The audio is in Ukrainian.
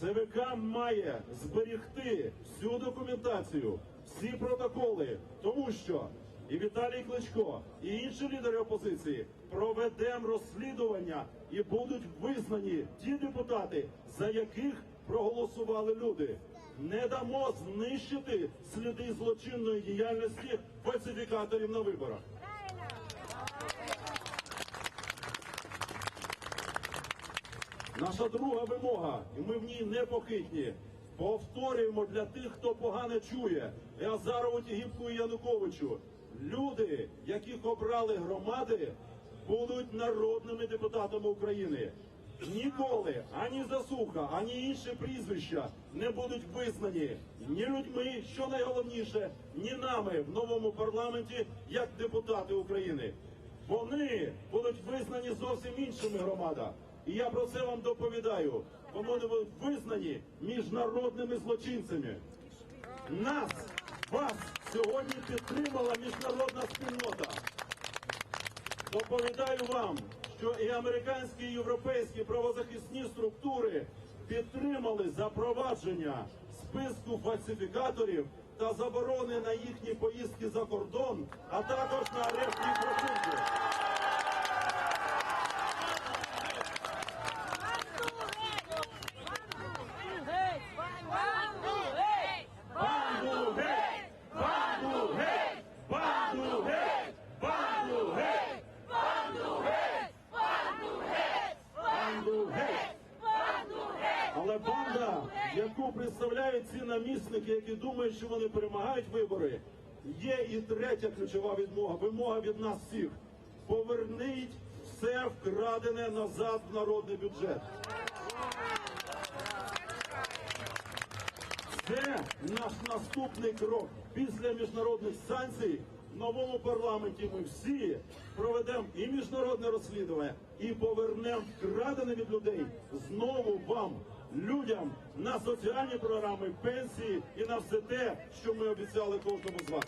ЦВК має зберігти всю документацію, всі протоколи, тому що і Віталій Кличко, і інші лідери опозиції проведемо розслідування і будуть визнані ті депутати, за яких проголосували люди. Не дамо знищити сліди злочинної діяльності фальсифікаторів на виборах. Наша друга вимога, і ми в ній непохитні. Повторюємо для тих, хто погано чує, і Азарову Тігіпку і Януковичу. Люди, яких обрали громади, будуть народними депутатами України. Ніколи ані засуха, ані інші прізвища не будуть визнані ні людьми, що найголовніше, ні нами в новому парламенті як депутати України. Вони будуть визнані зовсім іншими громадами. І я про це вам доповідаю. Вони будуть визнані міжнародними злочинцями. Нас, вас сьогодні підтримала міжнародна спільнота. Доповідаю вам, що і американські і європейські правозахисні структури підтримали запровадження списку фальсифікаторів та заборони на їхні поїздки за кордон, а також на арешт банда, яку представляють ці намісники, які думають, що вони перемагають вибори, є і третя ключова відмога, вимога від нас всіх. Поверніть все вкрадене назад в народний бюджет. Це наш наступний крок після міжнародних санкцій. В новому парламенті ми всі проведемо і міжнародне розслідування, і повернемо вкрадене від людей знову вам, людям, на соціальні програми, пенсії і на все те, що ми обіцяли кожному з вас.